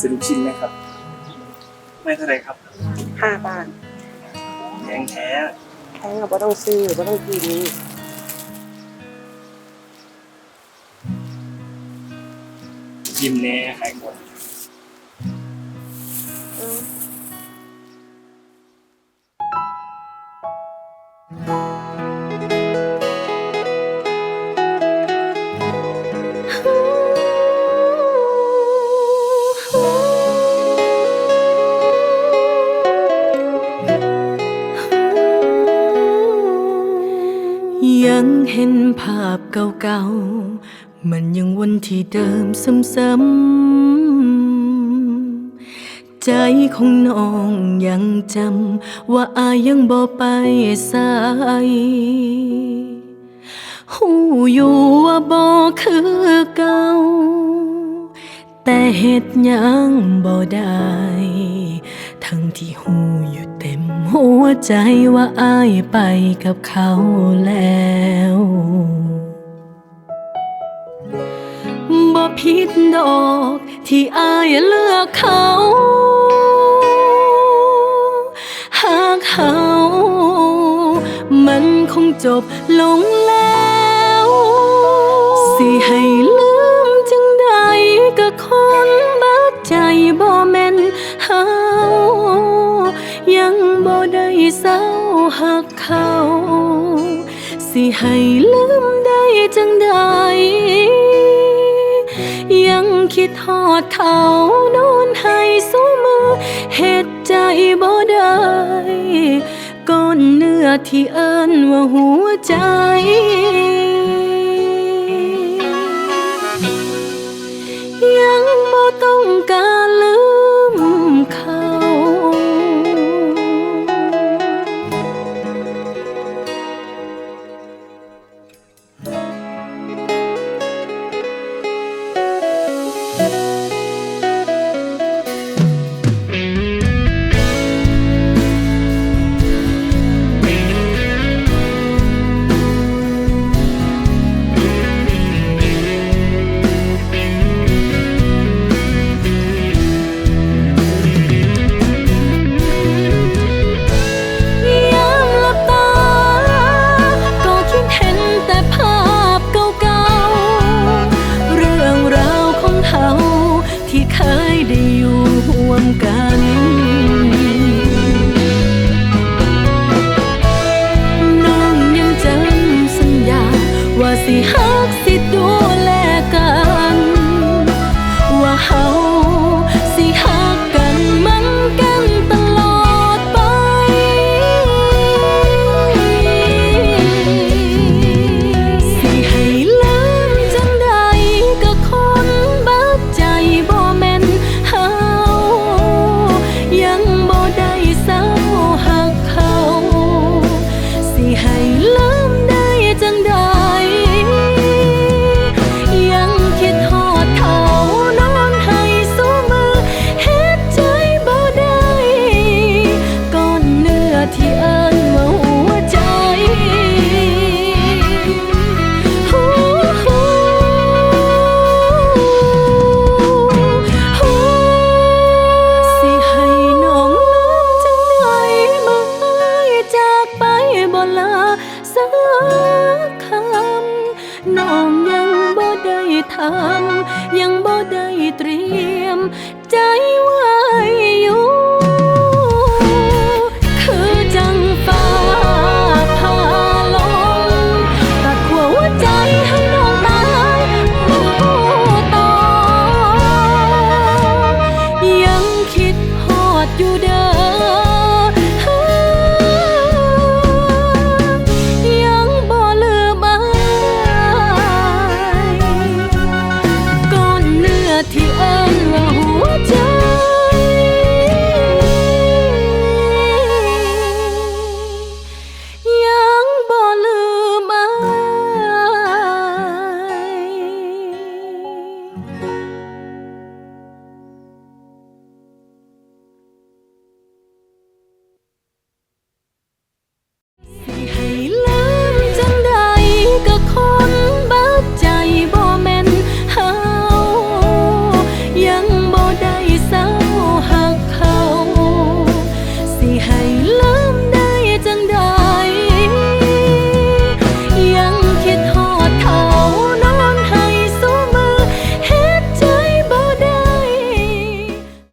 ซื้อลูกชิ้นไหมครับ ไม่เท่าไรครับห้าบาทแพงแท้แพงก็บ่ต้องซื้อบ่ต้องกินยิ้มแน่ขายหมด ยังเห็นภาพเก่าๆ มันยังวนที่เดิมซ้ำๆ ใจของน้องยังจำ ว่าอายยังบ่ไปสายหูอยู่ว่าบ่คือเก่า แต่เหตุยังบ่ได้ ทั้งที่หูอยู่เต็มหัวใจว่าอายไปกับเขาแล้วบ่ผิดดอกที่อายเลือกเขา หากเขา มันคงจบ เศร้าหักเขา สิให้ลืมได้จังใด ยังคิดทอดเขาโนอนให้สู้มือเหตุใจบ่ได้ก้อนเนื้อที่เอิ้นว่าหัวใจ คำยังบ่ได้เตรียม ใจว่า